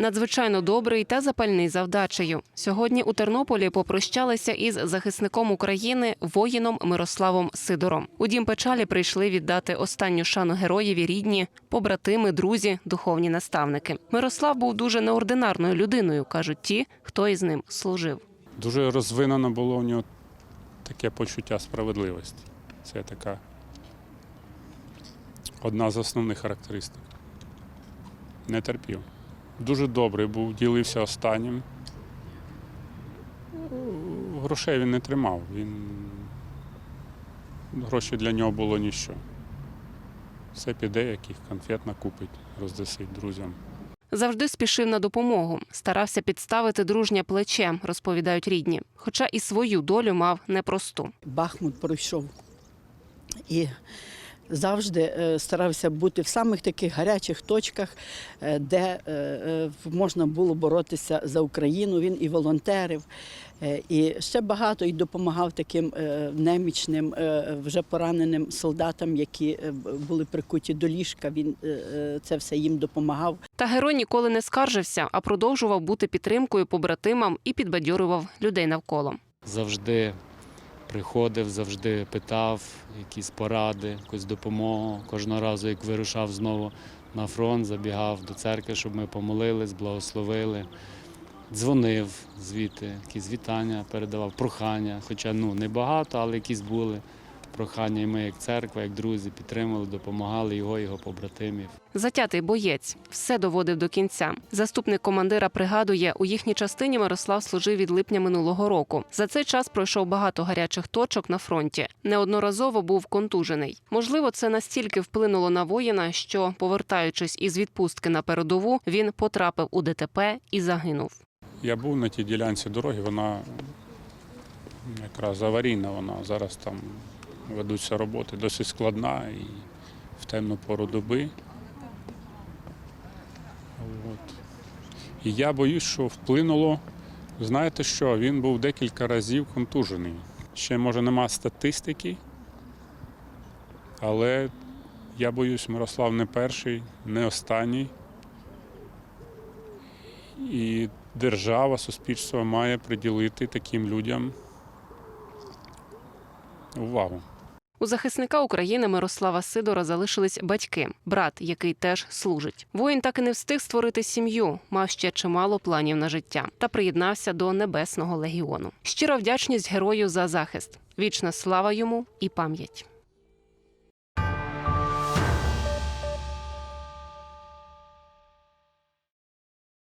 Надзвичайно добрий та запальний за вдачею. Сьогодні у Тернополі попрощалися із захисником України воїном Мирославом Сидором. У дім печалі прийшли віддати останню шану героєві рідні, побратими, друзі, духовні наставники. Мирослав був дуже неординарною людиною, кажуть ті, хто із ним служив. Дуже розвинено було у нього таке почуття справедливості. Це така одна з основних характеристик. Не терпів. Дуже добрий був, ділився останнім. Ну, Грошей він не тримав. Він... Гроші для нього було ніщо. Все піде, яких конфет накупить, роздасить друзям. Завжди спішив на допомогу, старався підставити дружнє плече, розповідають рідні. Хоча і свою долю мав непросту. Бахмут пройшов і завжди е, старався бути в самих таких гарячих точках, е, де е, можна було боротися за Україну. Він і волонтерив, е, і ще багато і допомагав таким немічним, вже пораненим солдатам, які були прикуті до ліжка. Він це все їм допомагав. Та герой ніколи не скаржився, а продовжував бути підтримкою побратимам і підбадьорював людей навколо. завжди приходив, завжди питав якісь поради, якусь допомогу. Кожного разу, як вирушав знову на фронт, забігав до церкви, щоб ми помолились, благословили. Дзвонив звідти, якісь вітання передавав, прохання, хоча ну не багато, але якісь були прохання. І ми, як церква, як друзі, підтримали, допомагали його, його побратимів. Затятий боєць все доводив до кінця. Заступник командира пригадує, у їхній частині Мирослав служив від липня минулого року. За цей час пройшов багато гарячих точок на фронті. Неодноразово був контужений. Можливо, це настільки вплинуло на воїна, що, повертаючись із відпустки на передову, він потрапив у ДТП і загинув. Я був на тій ділянці дороги, вона якраз аварійна, вона зараз там ведуться роботи, досить складна і в темну пору доби. От. І я боюсь, що вплинуло, знаєте що, він був декілька разів контужений. Ще, може, нема статистики, але я боюсь, Мирослав не перший, не останній. І держава, суспільство має приділити таким людям увагу. У захисника України Мирослава Сидора залишились батьки, брат, який теж служить. Воїн так і не встиг створити сім'ю, мав ще чимало планів на життя та приєднався до небесного легіону. Щира вдячність герою за захист. Вічна слава йому і пам'ять.